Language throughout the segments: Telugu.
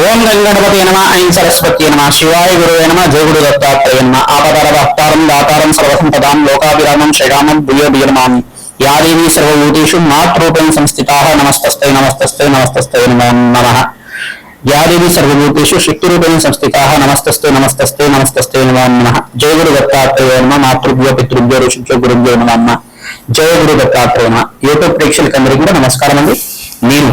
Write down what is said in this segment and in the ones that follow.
ఓం గంగణపతి నమ ఐం సరస్వతి నమ శివాయ గురువే నమ జయగురు దత్తాత్రేయ నమ ఆపదర భక్తారం దాతారం సర్వసంపదాం లోకాభిరామం శ్రీరామం భూయో భీయమామి యా దేవీ సర్వభూతేషు మాతృరూపేణ సంస్థితా నమస్తస్తై నమస్తస్తై నమస్తస్తై నమో నమ. యా దేవీ సర్వభూతేషు శక్తిరూపేణ సంస్థితా నమస్తస్తై నమస్తస్తై నమస్తస్తై నమో నమ. జయ గురు దత్తాత్రేయ నమ మాతృభ్యో పితృభ్యో ఋషిభ్యో గురుభ్యో నమ. నమ జయ గురు దత్తాత్రేయ నమ. యూట్యూబ్ ప్రేక్షకులందరికీ కూడా నమస్కారం అండి నేను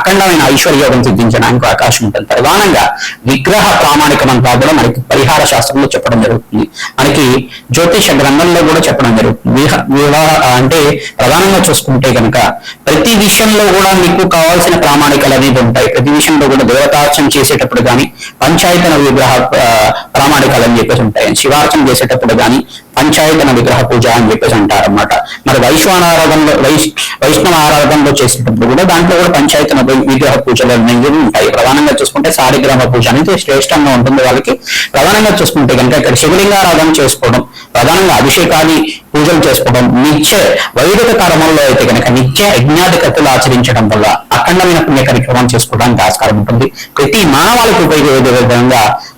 అఖండమైన ఐశ్వర్యోగం సిద్ధించడానికి అవకాశం ఉంటుంది. ప్రధానంగా విగ్రహ ప్రామాణికం అంతా కూడా మనకి పరిహార శాస్త్రంలో చెప్పడం జరుగుతుంది. మనకి జ్యోతిష గ్రంథంలో కూడా చెప్పడం జరుగుతుంది. వివాహ అంటే ప్రధానంగా చూసుకుంటే కనుక ప్రతి విషయంలో కూడా మీకు కావాల్సిన ప్రామాణికలు అనేది ఉంటాయి. ప్రతి విషయంలో కూడా దేవతార్చన చేసేటప్పుడు కానీ పంచాయతన విగ్రహ ప్రామాణికాలు అని చెప్పేసి ఉంటాయి. శివార్చన చేసేటప్పుడు కానీ పంచాయతన విగ్రహ పూజ అని చెప్పేసి అంటారు అనమాట మరి వైశ్వానారాధనలో వైష్ణవ ఆరాధనలో చేసేటప్పుడు కూడా దాంట్లో కూడా పంచాయతన విగ్రహ పూజలు అనేవి ఉంటాయి. ప్రధానంగా చూసుకుంటే సారిగ్రహ పూజ అనేది శ్రేష్టంగా ఉంటుంది వాళ్ళకి. ప్రధానంగా చూసుకుంటే కనుక ఇక్కడ శివలింగారాధన చేసుకోవడం ప్రధానంగా అభిషేకాది పూజలు చేసుకోవడం నిత్య వైదిక కర్మంలో అయితే కనుక నిత్య యజ్ఞాధికతలు ఆచరించడం వల్ల అఖండమైన పుణ్య కార్యక్రమం చేసుకోవడానికి ఆస్కారం ఉంటుంది. ప్రతి మానవాళికి ఉపయోగపడే విధంగా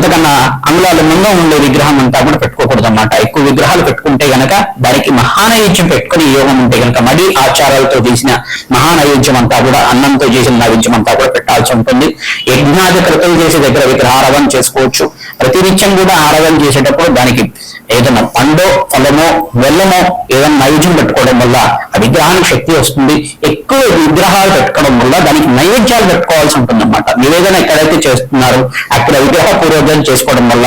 అంతకన్నా అంగుళాలు ముందు ఉండే విగ్రహం అంతా కూడా పెట్టుకోకూడదు అన్నమాట ఎక్కువ విగ్రహాలు పెట్టుకుంటే గనక దానికి మహానైవేద్యం పెట్టుకుని యోగం ఉంటే గనక మడి ఆచారాలతో చేసిన మహానైవేద్యం అంతా కూడా అన్నంతో చేసిన నైవేద్యం అంతా కూడా పెట్టాల్సి ఉంటుంది. యజ్ఞాది కృతం చేసే దగ్గర విగ్రహారాధన చేసుకోవచ్చు. ప్రతినిత్యం కూడా ఆరాధన చేసేటప్పుడు దానికి ఏదైనా పండో ఫలమో బెల్లమో ఏదైనా నైవేద్యం పెట్టుకోవడం వల్ల ఆ విగ్రహానికి శక్తి వస్తుంది. ఎక్కువ విగ్రహాలు పెట్టుకోవడం వల్ల దానికి నైవేద్యాలు పెట్టుకోవాల్సి ఉంటుంది అనమాట నివేదన ఎక్కడైతే చేస్తున్నారో అక్కడ విగ్రహ పూర్వోదయం చేసుకోవడం వల్ల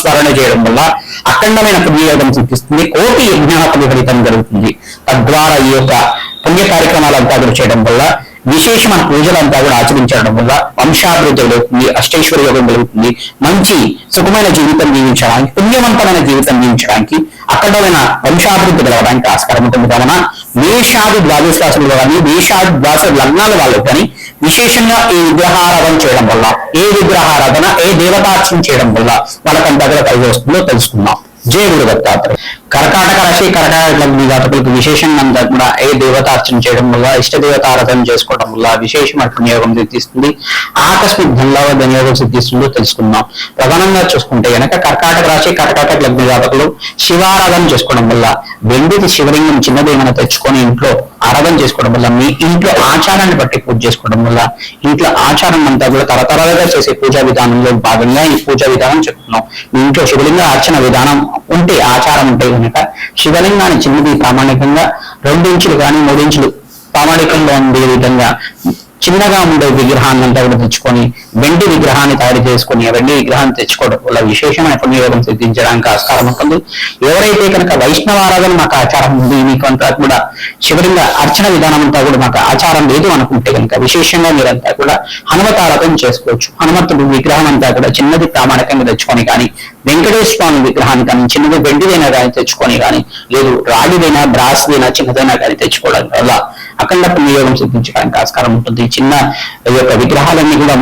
స్మరణ చేయడం వల్ల అఖండమైన పుణ్యయోగం చూపిస్తుంది కోటి యజ్ఞాపతి ఫలితం జరుగుతుంది. తద్వారా ఈ యొక్క పుణ్య కార్యక్రమాలంతా కూడా చేయడం వల్ల విశేషమైన పూజలంతా కూడా ఆచరించడం వల్ల వంశాభివృద్ధి కలుగుతుంది అష్టైశ్వర్య యోగం కలుగుతుంది మంచి సుఖమైన జీవితం జీవించడానికి పుణ్యవంతమైన జీవితం జీవించడానికి అఖండమైన వంశాభివృద్ధి కలగడానికి ఆస్కారం ఉంటుంది. కావున మేషాది ద్వాదశ రాశులు కానీ మేషాది ద్వాదశ లగ్నాల వాళ్ళు కానీ విశేషంగా ఈ విగ్రహారాధన చేయడం వల్ల ఏ విగ్రహారాధన ఏ దేవతార్చన చేయడం వల్ల వాళ్ళకంతా కూడా కలిగి వస్తుందో తెలుసుకుందాం. జయ దత్తాత్రేయ. కర్కాటక రాశి కర్కాటక లగ్ని జాతకులకు విశేషంగా అంతా కూడా ఏ దేవతార్చన చేయడం వల్ల ఇష్ట దేవతారాధన చేసుకోవడం వల్ల విశేషమైన వినియోగం సిద్ధిస్తుంది. ఆకస్మిక ధనలాభ వినియోగం సిద్ధిస్తుందో తెలుసుకుందాం. ప్రధానంగా చూసుకుంటే గనక కర్కాటక రాశి కర్కాటక లగ్ని జాతకులు శివారాధన చేసుకోవడం వల్ల వెండిది శివలింగం చిన్నదేమైనా తెచ్చుకొని ఇంట్లో ఆరాధన చేసుకోవడం వల్ల మీ ఇంట్లో ఆచారాన్ని బట్టి పూజ చేసుకోవడం వల్ల ఇంట్లో ఆచారం అంతా కూడా తరతరాలుగా చేసే పూజా విధానంలో భాగంగా ఈ పూజా విధానం చెప్తున్నాం. మీ ఇంట్లో శివలింగ అర్చన విధానం ఉంటే ఆచారం ఉంటే కనుక శివలింగాన్ని చిన్నది ప్రామాణికంగా రెండు ఇంచులు కానీ మూడు ఇంచులు ప్రామాణికంగా ఉండే విధంగా చిన్నగా ఉండే విగ్రహాన్ని అంతా కూడా తెచ్చుకొని వెండి విగ్రహాన్ని తయారు చేసుకొని ఆ వెండి విగ్రహాన్ని తెచ్చుకోవడం వల్ల విశేషమైన పుణ్యయోగం సిద్ధించడానికి ఆస్కారం ఉంటుంది. ఎవరైతే కనుక వైష్ణవ ఆరాధన మాకు ఆచారం ఉంది మీకు అంతా కూడా శివలింగ అర్చన విధానం అంతా కూడా మాకు ఆచారం లేదు అనుకుంటే కనుక విశేషంగా మీరంతా కూడా హనుమతారాధన చేసుకోవచ్చు. హనుమంతుడు విగ్రహం అంతా కూడా చిన్నది ప్రామాణికంగా తెచ్చుకొని కానీ వెంకటేశ్వర స్వామి విగ్రహాన్ని కానీ చిన్నది వెండిదైనా కానీ తెచ్చుకొని కానీ లేదు రాగిదైనా బ్రాస్దైనా చిన్నదైనా కానీ తెచ్చుకోవడం వల్ల అఖండ పుణ్యయోగం సిద్ధించడానికి ఆస్కారం ఉంటుంది. చిన్న యొక్క విగ్రహాలన్నీ కూడా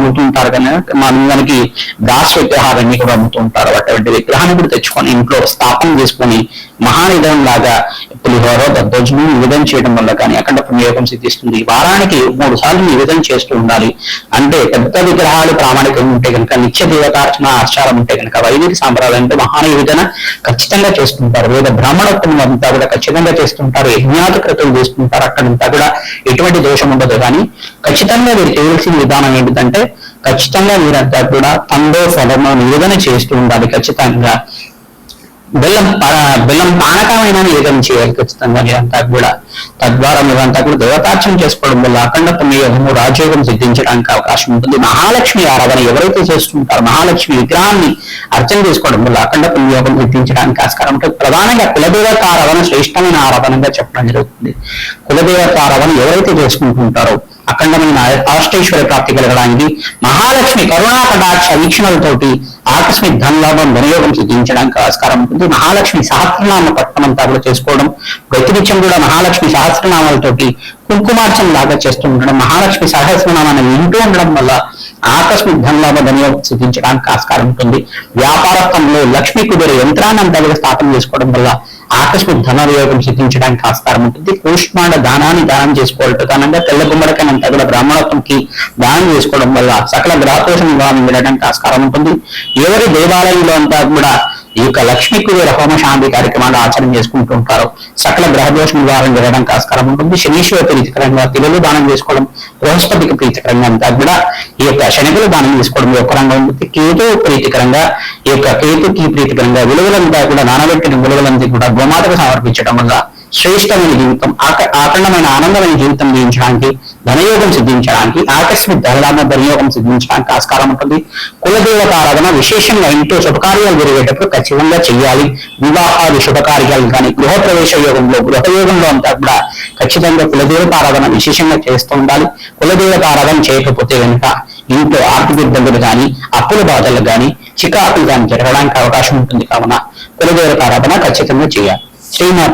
అమ్ముతుంటారు కానీ మనకి బ్రాస్ విగ్రహాలన్నీ కూడా అమ్ముతూ ఉంటారు. అటువంటి విగ్రహాన్ని కూడా తెచ్చుకొని ఇంట్లో స్థాపన చేసుకొని మహానిధం లాగా పులిహోర దద్దోజనం నివేదన చేయడం వల్ల కానీ అఖండ పుణ్యోగం సిద్ధిస్తుంది. వారానికి మూడు సార్లు నివేదన చేస్తూ ఉండాలి. అంటే పెద్ద విగ్రహాలు ప్రామాణికంగా ఉంటే కనుక నిత్య దేవతార్చన ఆచారం ఉంటే కనుక వైదిక సాంప్రదాయం అంటే మహానివేదన ఖచ్చితంగా చేస్తుంటారు. వేద బ్రాహ్మణత్వం అంతా కూడా ఖచ్చితంగా చేస్తుంటారు. యజ్ఞాత క్రతులు చేస్తుంటారు. అక్కడంతా కూడా ఎటువంటి దోషం ఉండదు. కానీ ఖచ్చితంగా వీరు చేయవలసిన విధానం ఏంటంటే ఖచ్చితంగా మీరంతా కూడా తండో ఫలమో నివేదన చేస్తూ ఉండాలి ఖచ్చితంగా. బెల్లం బెల్లం పానకమైన నివేదన చేయాలి ఖచ్చితంగా మీరంతా కూడా. తద్వారా మీరంతా కూడా దేవతార్చన చేసుకోవడం వల్ల అఖండ పుణ్యయోగము రాజయోగం సిద్ధించడానికి అవకాశం ఉంటుంది. మహాలక్ష్మి ఆరాధన ఎవరైతే చేస్తుంటారో మహాలక్ష్మి విగ్రహాన్ని అర్చన చేసుకోవడం వల్ల అఖండ పుణ్యయోగం సిద్ధించడానికి ఆస్కారం ఉంటుంది. ప్రధానంగా కులదేవత ఆరాధన శ్రేష్టమైన ఆరాధనగా చెప్పడం జరుగుతుంది. కులదేవత ఆరాధన ఎవరైతే చేసుకుంటుంటారో అఖండమైన అష్టైశ్వర్య ప్రాప్తి కలగడానికి మహాలక్ష్మి కరుణా కటాక్ష వీక్షణలతోటి ఆకస్మిక ధనలాభం వినియోగం సిద్ధించడానికి ఆస్కారం ఉంటుంది. మహాలక్ష్మి సహస్రనామ పట్టణమంతా కూడా చేసుకోవడం ప్రతినిత్యం కూడా మహాలక్ష్మి సహస్రనామాలతోటి కుంకుమార్చన లాగా చేస్తూ ఉండడం మహాలక్ష్మి సహస్రనామాన్ని వింటూ ఉండడం వల్ల ఆకస్మిక ధనలాభ వినియోగం సిద్ధించడానికి ఆస్కారం ఉంటుంది. వ్యాపారస్థంలో లక్ష్మీ కుబేర యంత్రాన్ని అంతా స్థాపన చేసుకోవడం వల్ల ఆకస్మిక ధనవియోగం సిద్ధించడానికి ఆస్కారం ఉంటుంది. కూష్మాండ దానాన్ని దానం చేసుకోవాలి. కారణంగా తెల్ల గుమ్మడికాయని అంతా కూడా బ్రాహ్మణత్వంకి దానం చేసుకోవడం వల్ల సకల గ్రహదోషం నివారణ వినడానికి ఆస్కారం ఉంటుంది. ఎవరి దేవాలయంలో అంతా కూడా ఈ యొక్క లక్ష్మీ కుబేర హోమ శాంతి కార్యక్రమాలు ఆచరణ చేసుకుంటూ ఉంటారు. సకల గ్రహదోష నివారణ జరగడానికి ఆస్కారం ఉంటుంది. శనీశ్వర ప్రీతికరంగా పిల్లలు దానం చేసుకోవడం బృహస్పతికి ప్రీతికరంగా అంతా కూడా ఈ యొక్క శనికులు దానం చేసుకోవడం యోగకరంగా ఉంటుంది. కేతు ప్రీతికరంగా ఈ యొక్క కేతుకి ప్రీతికరంగా విలువలంతా కూడా నానబెట్టిన విలువలంతా కూడా గోమాతకు సమర్పించడం వల్ల శ్రేష్టమైన జీవితం ఆఖండమైన ఆనందమైన జీవితం జీవించడానికి ధనయోగం సిద్ధించడానికి ఆకస్మిక ధనలాభ ధనయోగం సిద్ధించడానికి ఆస్కారం ఉంటుంది. కులదేవత ఆరాధన విశేషంగా ఇంట్లో శుభకార్యాలు జరిగేటప్పుడు ఖచ్చితంగా చేయాలి వివాహాలు శుభకార్యాలు కానీ గృహప్రవేశ యోగంలో గృహయోగంలో అంతా కూడా ఖచ్చితంగా కులదేవత ఆరాధన విశేషంగా చేస్తూ ఉండాలి. కులదేవత ఆరాధన చేయకపోతే కనుక ఇంట్లో ఆర్థిక ఇబ్బందులు కానీ అప్పుల బాధలు కానీ చికాకులు కానీ జరగడానికి అవకాశం ఉంటుంది. కావున కులదేవత ఆరాధన ఖచ్చితంగా చేయాలి. శ్రీనాథ్